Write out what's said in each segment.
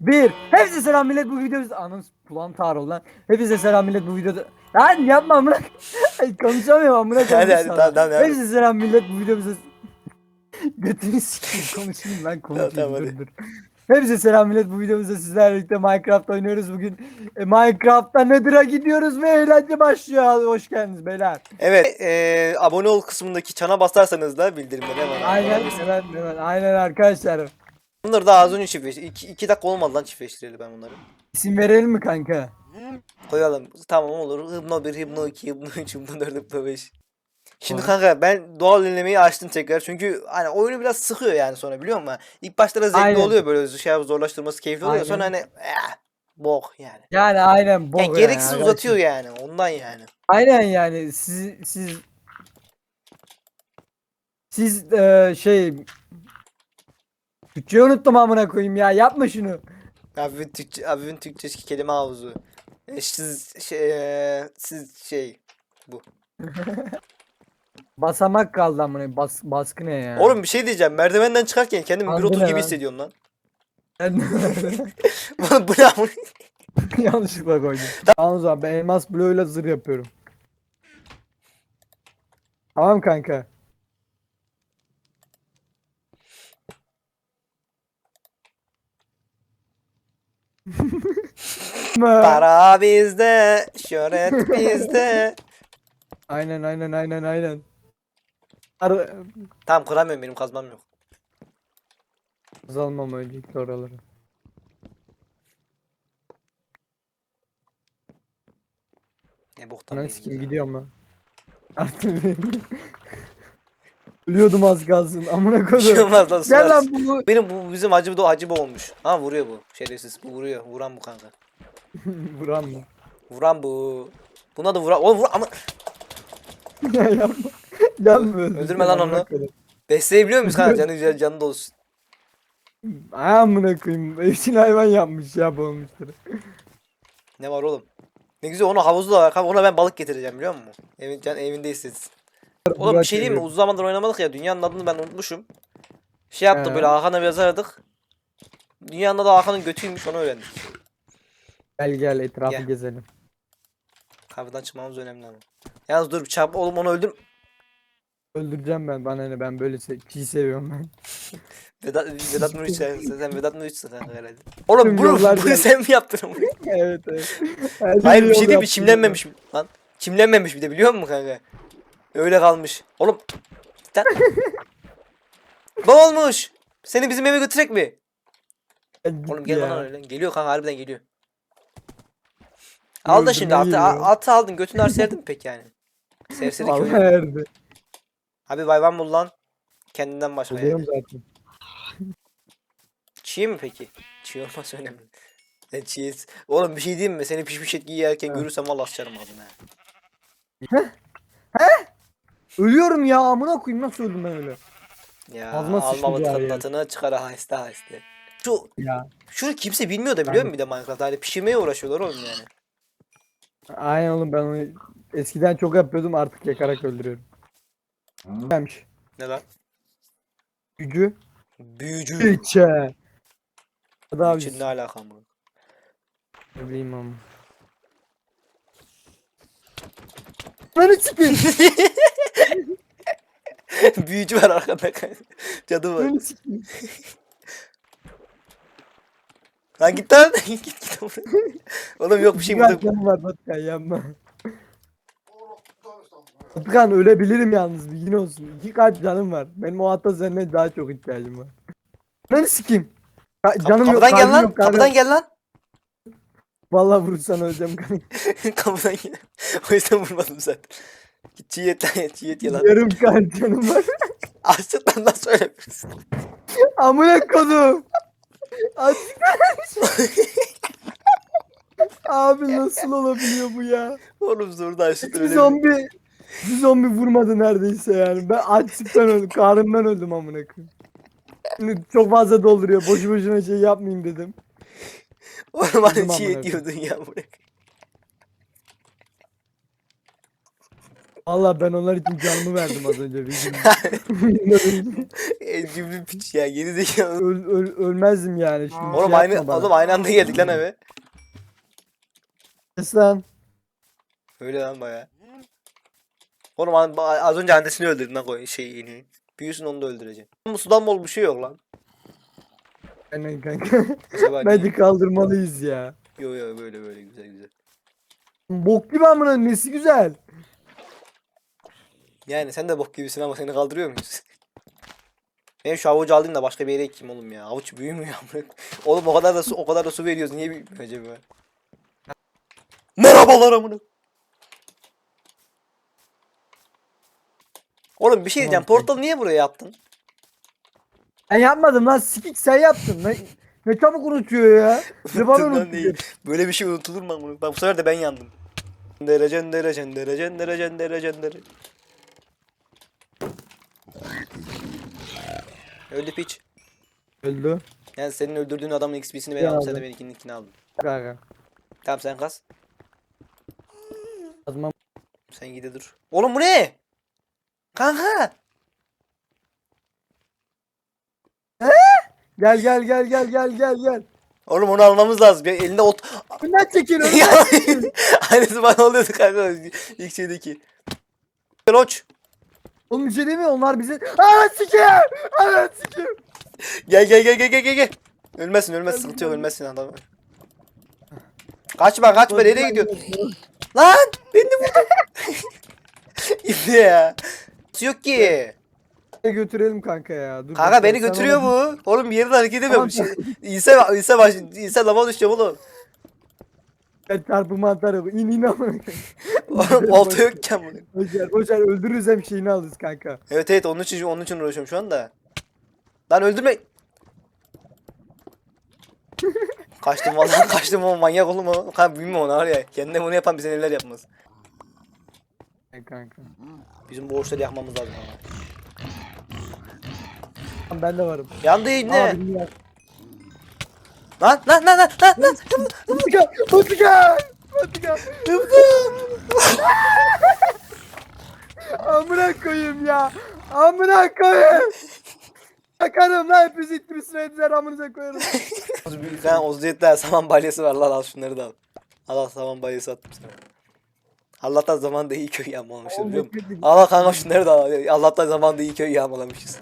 Bir. Hepinize selam millet bu videomuz. Anam kulağım tar oldu lan. Hepinize selam millet bu videoda. Lan yapma amına. Konuşamıyorum amına Hadi hadi tamam tamam. Hepinize selam millet bu videomuzda. Götünü sikeyim konuşayım ben konuşayım Tamam, dur hadi. dur. Hepinize selam millet bu videomuzda sizlerle birlikte Minecraft oynuyoruz bugün. E, Minecraft'ta Nether'a gidiyoruz ve eğlence başlıyor. Hoş geldiniz beyler. Evet eee, abone ol kısmındaki çana basarsanız da bildirimleri hemen. Aynen hemen hemen aynen arkadaşlar. Bunları da az önce çiftleştirdim. 2 iki dakika olmadı lan çiftleştireli ben bunları. İsim verelim mi kanka? Koyalım. Tamam olur. Hipno 1, Hipno 2, Hipno 3, Hipno 4, Hipno 5. Şimdi kanka ben doğal dinlemeyi açtım tekrar çünkü hani oyunu biraz sıkıyor yani sonra biliyor musun? İlk başlarda zevkli Aynen. oluyor böyle şey zorlaştırması keyifli oluyor Aynen. sonra hani eh, bok yani. Yani aynen bok Yani yani gereksiz arkadaşlar. uzatıyor yani ondan yani. Aynen yani siz siz siz eee, şey Türkçeyi unuttum amına koyayım ya yapma şunu. Abinin Türkçe, abinin Türkçeski kelime havuzu. E, siz şey, e, siz şey. Basamak kaldı amına bas, baskı ne ya? Oğlum bir şey diyeceğim. Merdivenden çıkarken kendimi otur ne gibi lan? hissediyorum lan. Ben- bu bu ne amına? Yanlışlıkla koydum. Tamam o zaman ben elmas bloğuyla zırh yapıyorum. Tamam kanka. Para bizde, şöhret bizde. Aynen aynen aynen aynen. Ar Tamam kuramıyorum benim kazmam yok. Azalmam öncelikle oraları. Ne boktan Lan benim sikim ya. gidiyorum lan. Artık Ölüyordum az kalsın amına Bir şey koydum. olmaz lan Gel lan bu. Benim bu bizim acı bu acı bu olmuş. Ha vuruyor bu. Şerefsiz bu vuruyor. Vuran bu kanka. Vuran mı? Vuran bu. Buna da vuran. Oğlum vur ama Ya yapma. Yapma. Öldürme lan Amına onu. koydum. besleyebiliyor muyuz kanka? Canı güzel canı da olsun. Amına koyayım. Evcil hayvan yapmış ya bu olmuştur. Ne var oğlum? Ne güzel onu havuzu da var. Kanka ona ben balık getireceğim biliyor musun? Evin, can evinde hissetsin. Oğlum bir şey diyeyim mi? Uzun zamandır oynamadık ya. Dünyanın adını ben unutmuşum. Şey yaptık He. böyle Hakan'a biraz aradık. Dünyanın adı Hakan'ın götüymüş onu öğrendik. Gel gel etrafı Gel. gezelim. Kahveden çıkmamız önemli ama. Yalnız dur çarp oğlum onu öldür. Öldüreceğim ben bana ne ben böyle se çiğ seviyorum ben. Vedat, Vedat Muriç sen, sen Vedat Muriç'sin sen herhalde. Oğlum Tüm bunu, yollar bunu sen mi yaptın onu? evet evet. Her Hayır bir şey yol değil mi? yaptım Çimlenmemiş mi? Lan. Çimlenmemiş bir de biliyor musun kanka? Öyle kalmış. Oğlum. Sen... ne olmuş? Seni bizim eve götürek mi? Oğlum gel bana öyle. Geliyor kanka harbiden geliyor. Al da şimdi atı, atı aldın götünü arserdin mi peki yani? Serseri Allah köy. erdi. Abi hayvan bul lan. Kendinden başka Buluyorum yani. zaten. Çiğ mi peki? Çiğ olması önemli. Sen çiğ. Oğlum bir şey diyeyim mi? Seni pişmiş et yerken Ha. görürsem valla sıçarım ağzına. Ölüyorum ya amına koyayım nasıl öldüm ben öyle? Ya Ağzıma sıçtı alma bir batıkanın ya. atını çıkar aheste aheste. Şu Ya. şunu kimse bilmiyor da biliyor musun bir de Minecraft'ta hani pişirmeye uğraşıyorlar oğlum yani. Aynen oğlum ben onu eskiden çok yapıyordum artık yakarak öldürüyorum. Gelmiş. Ne lan? Gücü. Büyücü. İçe. Hadi abi. İçin ne alaka mı? Ne bileyim ama. Beni sikeyim. Büyücü var arkada kanka. Cadı var. Beni sikeyim. Lan git lan. git git. Oğlum yok bir şey burada. canım var Batkan yapma. Batkan ölebilirim yalnız bilgin olsun. İki kalp canım var. Benim o hatta senden daha çok ihtiyacım var. Beni sikeyim. Ka- canım yok, kapıdan gel kalbim lan. yok, kalbim kapıdan yok. gel lan. Vallahi vurursan öleceğim kanka. kapıdan gel. O yüzden vurmadım zaten. Git çiğ et lan. Çiğ et ye lan. Yarım kalp canım var. Açlıktan nasıl ölebilirsin? Amına kodum. Aç. Abi nasıl olabiliyor bu ya? Oğlum zorda açlıktan Bir zombi bir zombi vurmadı neredeyse yani. Ben açlıktan öldüm. Karnımdan öldüm amına koyayım. Çok fazla dolduruyor. Boşu boşuna şey yapmayayım dedim. Oğlum hani amına et yiyordun ya buraya. Valla ben onlar için canımı verdim az önce. bildiğin. E, Cimri piç ya geri zekalı. Öl, öl, ölmezdim yani şimdi. Oğlum şey aynı yapma bana. oğlum aynı anda geldik lan eve. Kes lan. Öyle lan baya. Oğlum an- ba- az önce annesini öldürdün lan koy şeyini. Büyüsün onu da öldüreceğim. Sudan bol bir şey yok lan. Aynen kanka. Bence kaldırmalıyız ya. Yo yo böyle böyle güzel güzel. Bok gibi amına nesi güzel. Yani sen de bok gibisin ama seni kaldırıyor muyuz? Benim şu havucu alayım da başka bir yere ekeyim oğlum ya. Havuç büyümüyor amına. Oğlum o kadar da su o kadar da su veriyoruz. Niye büyümüyor acaba? Merhabalar amına. Oğlum bir şey diyeceğim. Tamam, Portalı niye buraya yaptın? Ben yapmadım lan sikik sen yaptın. Ne, ne çabuk unutuyor ya. Ne bana Unuttun lan unutuyor. Böyle bir şey unutulur mu amına? Bak bu sefer de ben yandım. Derecen derecen derecen derecen derecen derecen. Öldü piç. Öldü. Yani senin öldürdüğün adamın XP'sini ben Ya aldım. Sen de abi. benimkini aldın. Kanka. Tamam sen kas. Azman. Sen gide dur. Oğlum bu ne? Kanka. Gel gel gel gel gel gel gel. Oğlum onu almamız lazım. Ya elinde ot. Önden çekil önden çekil. Aynısı bana oluyordu kanka. İlk şeydeki. Loç. Oğlum bir şey değil mi? Onlar bizi... Aa sikeyim! Aa sikeyim! Gel gel gel gel gel gel. gel. Ölmezsin ölmezsin sıkıntı yok ölmezsin adam. Kaçma kaçma nereye gidiyorsun? Lan beni de vurdun. İbne ya. Yok ki? Götürelim kanka ya. Dur, Kanka beni götürüyor ona- bu. Oğlum bir yerden hareket edemiyorum. İnse inse baş inse lava düşeceğim oğlum. Ben çarpı mantar yok. İn in amına. Oğlum olta yokken bunu. Boşver boşver öldürürüz hem şeyini alırız kanka. Evet evet onun için onun için uğraşıyorum şu anda. Lan öldürme. kaçtım vallahi kaçtım ama manyak oğlum o. Kanka bilmiyorum onu var ya. Kendine bunu yapan bize neler yapmaz. Ay kanka. Bizim borçları yakmamız lazım ama. Tamam, Ben de varım. Yandı ne? Abi niye? Lan lan lan lan lan lan. Batıka! Batıka! Batıka! Amına koyayım ya. Amına koyayım. Yakarım lan hepiniz itmişsin ediler amınıza koyarım. Bir tane Oziyet'te saman balyası var lan al şunları da al. Al al saman balyası attım sana. Allah'tan zamanında iyi köy yağmalamışız biliyor musun? Allah kanka şunları da al. Allah'tan zamanında iyi köy yağmalamışız.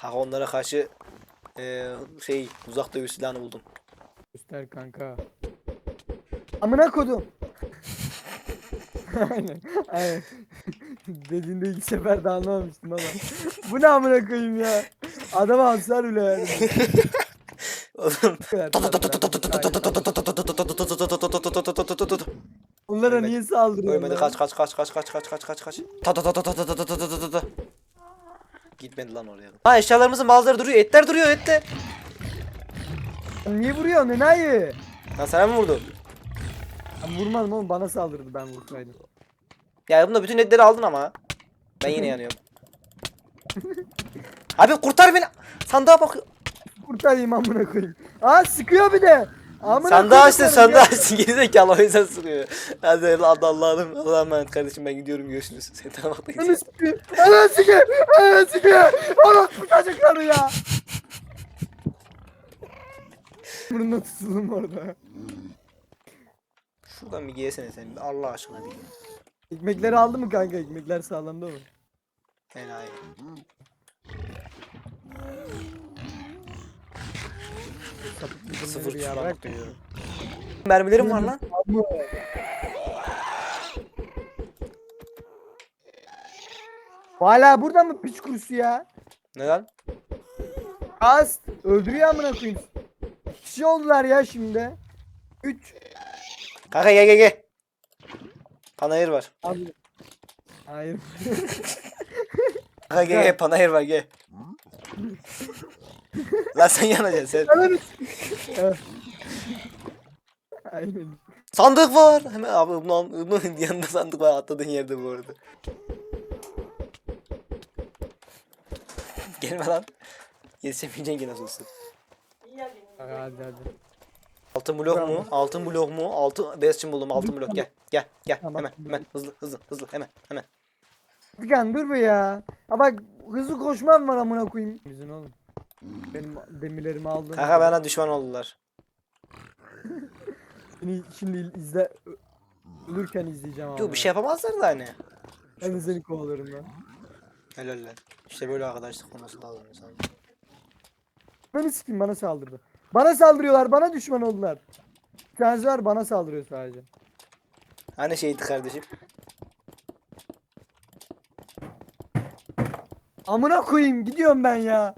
Kanka onlara karşı eee şey uzak dövüş silahını buldum. Göster kanka. Amına kodum. aynen. Aynen. Dediğinde ilk sefer de anlamamıştım ama. Bu ne amına koyayım ya? Adama hasar bile verdim. Oğlum. Onlara niye saldırıyorsun? Ölmedi kaç kaç kaç kaç kaç kaç kaç kaç kaç. Gitmedi lan oraya. Ha eşyalarımızın bazıları duruyor. Etler duruyor ette. Niye vuruyorsun enayi? Lan sana mı vurdu? Ben vurmadım oğlum bana saldırdı ben vursaydım. Ya bunda bütün etleri aldın ama. Ben yine yanıyorum. Abi kurtar beni. Sandığa bak. Kurtarayım amına koyayım. Aa sıkıyor bir de. Amına Sandığı koyduklarım açtın ya. sandığı açtın. Gerizekalı o yüzden sıkıyor. Hadi Allah Allah'ım. Allah'a emanet kardeşim ben gidiyorum görüşürüz. Seni tanımakla Ananı sıkıyor. Ananı sıkıyor. Ananı sıkıyor. Orospu çocukları ya. Burnuna tutulum orada. Şuradan bir gelsene sen. bir Allah aşkına bir. Ekmekleri aldı mı kanka? Ekmekler sağlamda mı? Enayi. Sıfır bir bakıyorum. Mermilerim var lan. Hala burada mı piç kurusu ya? Neden? Ast öldürüyor amına koyayım. İki kişi oldular ya şimdi. 3 Kanka gel gel gel. Panayır var. Abi. Hayır. Kanka gel gel panayır var gel. Lan sen yanacaksın sen. Aynen. Sandık var. Hemen abi bunun, bunun yanında sandık var atladığın yerde bu arada. Gelme lan. Yetişemeyeceksin ki nasıl. Hadi hadi. Altın blok mu? Altın blok mu? Altın beyaz çim buldum altın blok gel. Gel gel Tamam, hemen hemen hızlı hızlı hızlı hemen hemen. Tıkan dur be ya. Ha bak hızlı koşmam var amına koyayım. Bizim oğlum. Benim demirlerimi aldın. Kanka bana düşman oldular. Seni şimdi izle ölürken izleyeceğim abi. Yok bir şey yapamazlar da hani. Ben de seni kovalarım lan. Helal lan. İşte böyle arkadaşlık olması lazım insan. Beni sikim bana saldırdı. Bana saldırıyorlar bana düşman oldular. Şarjlar bana saldırıyor sadece. Hani şeydi kardeşim. Amına koyayım gidiyorum ben ya.